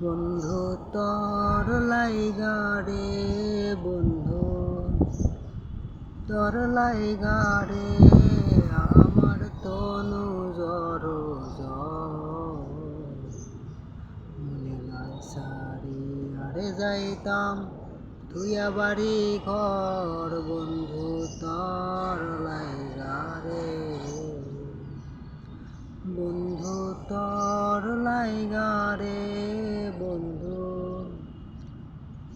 বন্ধু, তর লাইগারে বন্ধু। তর লাইগারে আমার তনু জর মনে সারি আরে যাইতাম তুইয়া বাড়ি ঘর বন্ধু, তর লাইগারে বন্ধু, তর লাইগারে বন্ধু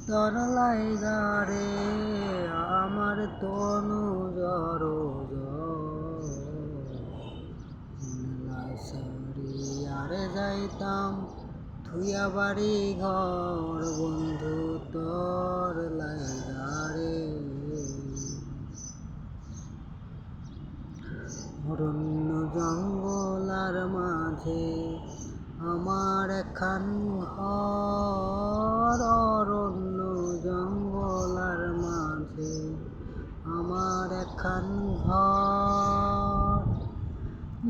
তর লাইগারে আমার তনু জর আরে যাইতাম, থুইয়া বাড়ি ঘর, বন্ধু তর লাইগারে অরণ্য জঙ্গলার মাঝে আমার খান ঘর আমার খান ঘর।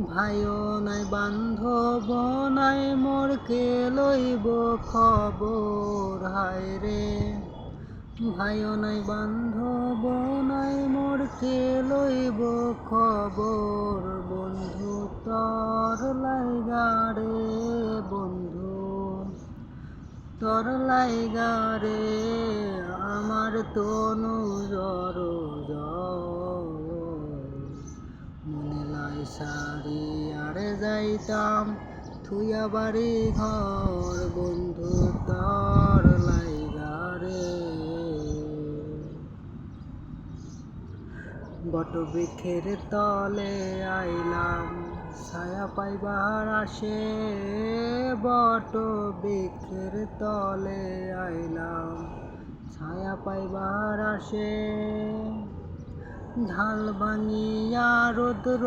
ভাইও নাই বান্ধব নাই মোর কে লইব খবর, হায় রে। ভাইও নাই বান্ধব নাই মোর কে লইব খবর, বন্ধু তর লাইগারে বন্ধু তর লাইগারে আমার তনু জর মনে লাই সারি আরে যাইতাম থুইয়া বাড়ি ঘর, বন্ধু তর লাইগারে বট বৃক্ষের তলে আইলাম ছায়া পাইবার আসে। বট বৃক্ষের তলে আইলাম, ছায়া পাইবার আসে। ঢাল ভাঙিয়া রোদ্র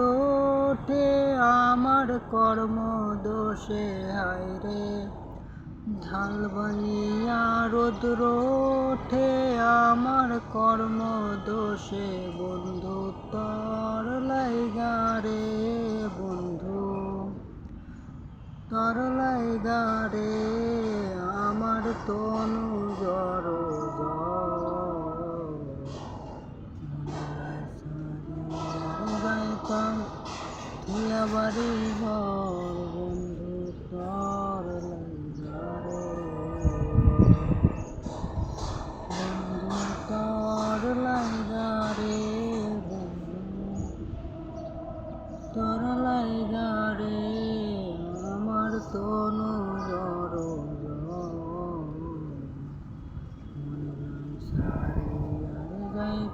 আমার কর্ম দোষে, হায় রে। ঢাল ভাঙিয়া রোদ্র আমার কর্ম দোষে বন্ধু তর লাইগারে বন্ধু তনু জর যাইতাম তুই আবার ঘর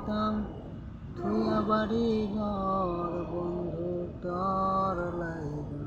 যেতাম থুইয়া বাড়ি ঘর বন্ধু তর লাইগা।